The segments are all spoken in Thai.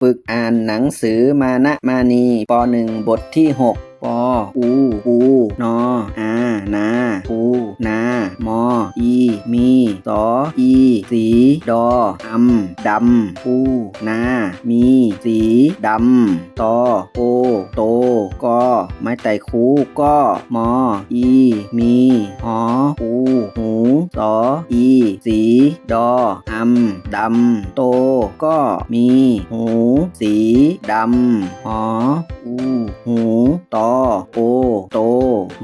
ฝึกอ่านหนังสือมานะมานีป .1 บทที่ 6 ปอ อูอูนออานาปูนามอ อี มีสออี สี ดออำดำปูนา มี สีดำตอโอ โตกอไม้ไต่คูก็มอ อี มีหออูหูสออี สี ดออำดำโตก็มี หู สีดำหออูหูตอโอ โต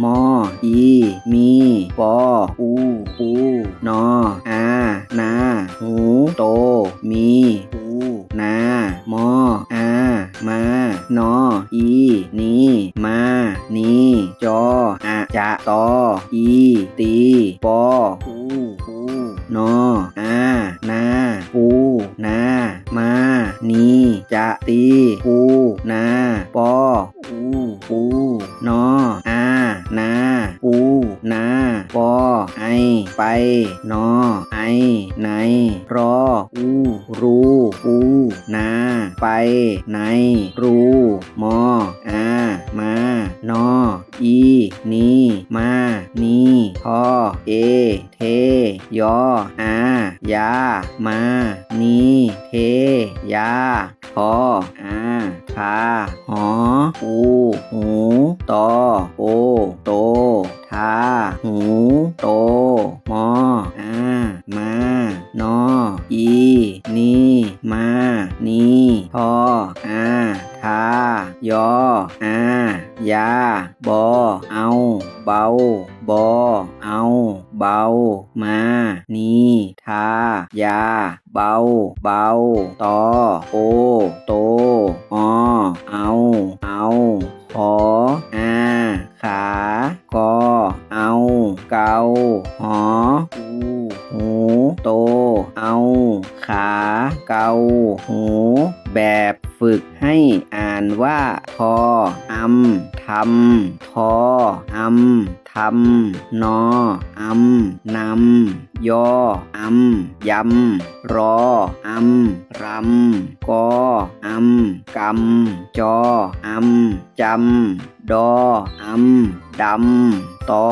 มอ อี มี ปอ อูอูนอ อา นา หู โต มี อู นา มอ อา มา นอ อี นี มา นี จออะจะตอ อี ตี ปอ อูอูนอ อา นา ปู นา มา นี จะตี ปู นา ปอ อูปูนออานาปูนาปอไอ ไป นอ ไอไหนรอ อู รูอูนา ไปไหนรู มอ อา มา นอ อี นี มา นีทอเอ เท ยอ อา ยา มา นี เท ยาทออา คาหออูหูตอโอโตทาหูโตมออามา นอ อี นีมา นีทออาทายออายา บอ เอา เบา บอ เอา เบา มา นีทายา เบา เบา ตอ โอ โต แบบฝึกให้อ่านว่าทออำทำทออำทำนออำนำยออำยำรออำรำกออำกำจออำจำดออำดำตอ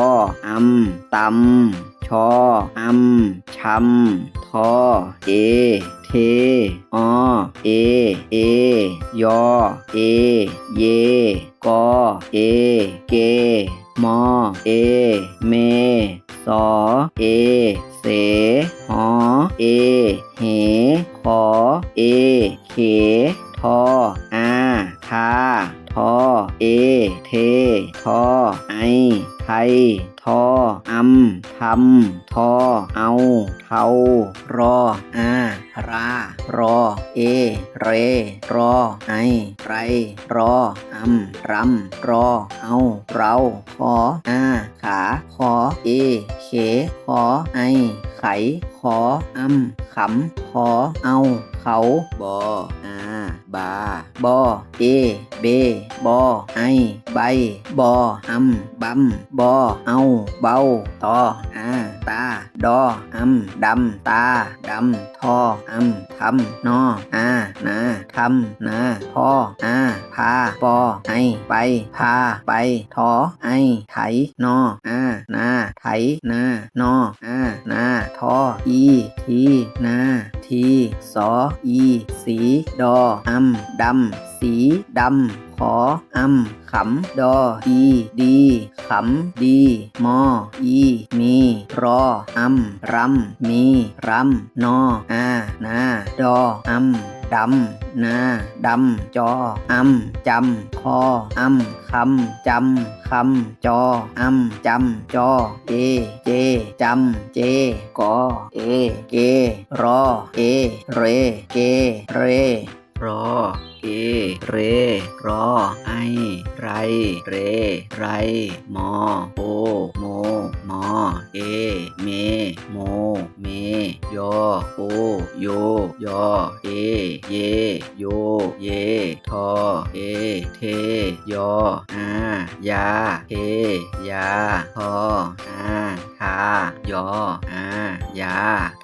อำตำชออำชำทอเอ อเอ เอ ยอ เอ เย กอ เอ เก มอ เอ เม สอ เอ เส หอ เอ เห ขอ เอ เข ทอ อาทาทอ เอ เท ทอ ไอ ไทย ทออำทำทอ เอาเทารออารา รอ เอ เร รอไอไร รออำรำรอ เอา เราขออาขาขอเอ เขขอไอ ไข ขออำขำขอเอาเขาบออาบาบอเอ เบบอไอ ใบ บออำบำบอ เอา เบา ตออาตา ดออำดำตาดำทออำทำนออานาทำนาทออาพา ปอไอไป พา ไป ทอไอไถนออานาไถนานออานาทอ อีทีนาทีสออี สี ดออำดำ สีดำ ขออำขำ ดอ อี ดีขำ ดี มอ อี มี รออำรำ มีรำนอ อา นา ดออำดำ นา ดำ จออำจำ คออำคำ จำ คำ จออำจำ จอ เอ เจ จำ เจ กอ เอ เก รอ เอ เร เก เรรอ เร รอ ไอ ไร เร ไร มอ โอ โม มอ เอ เม โม เม ยอ โอ โย ยอ เอ เย โย เย ทอ เอ เท ยอ อา ยา เท ยา ทอ อาทายออายา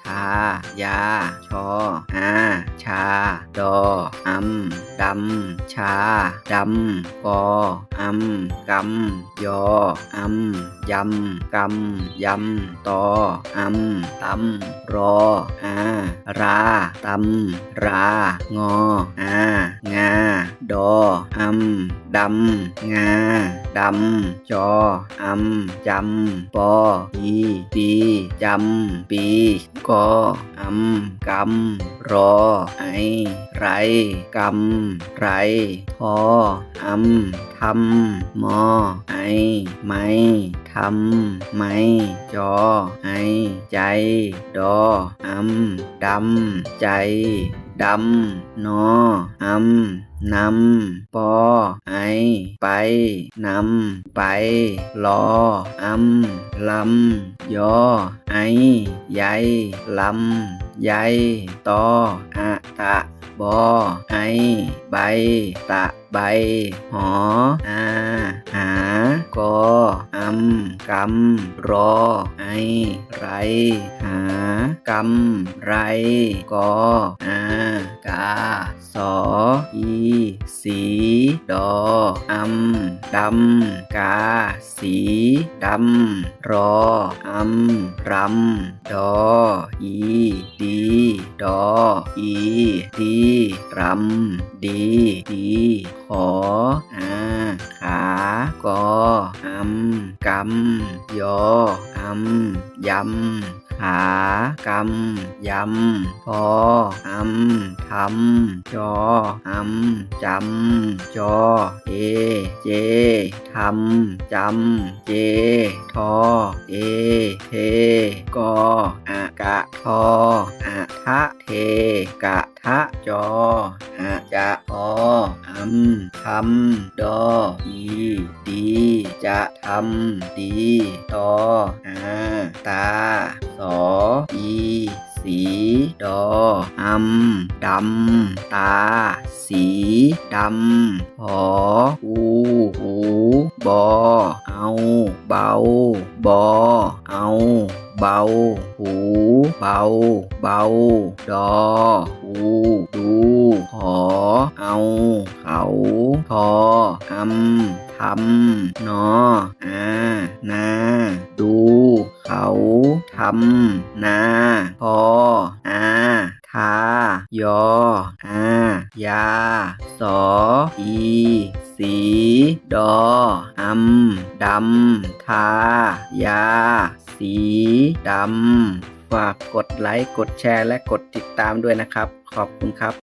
ทา ยา ชออาชา ดออำดำชา ดำกออำกำยออำยำกำยำตออำตำรออา ราตำรางออางา ดออำ ดำ งา ดำ จออำจำ ปออีปีจำ ปีกออำกำ รอ ไอ ไรกำ ไร ทออำทำมอ ไอ ไม้ทำไม้จอ ไอ ใจ ดออำดำ ใจ ดำ นออำนำ ปอ ไอ ไป นำ ไปรออำลำ ยอ ไอ ใยลำ ใยตออะตะบอไอ ใบ ตะ ใบ หออาหา กออำกำรอ ไอ ไร หากำไร กออากา สอ อี สี ดออำดำกา สีดำรออำรำดอ อี ดี ดอ อี ดีรำดี ดี ขออาากออำกำยออำยำขากำยำพออำทำจออำจำจอเอเจทำจำเจทอเอเทกออะกะทออะทะเทกะทะจออะจะพออ ทำดออีดี จะทำดีตออาตา สออีสีดออำดำตา สีดำหออูหูบอเอาเบาบอเอาเบา หูเบา เบา ดออูดูหอ ทออำทำนออานาดูเขาทำนาพออาทายออายา สอ อี สี ดออำดำ ทา ยา สี ดำ ฝากกดไลค์ กดแชร์ และกดติดตามด้วยนะครับ ขอบคุณครับ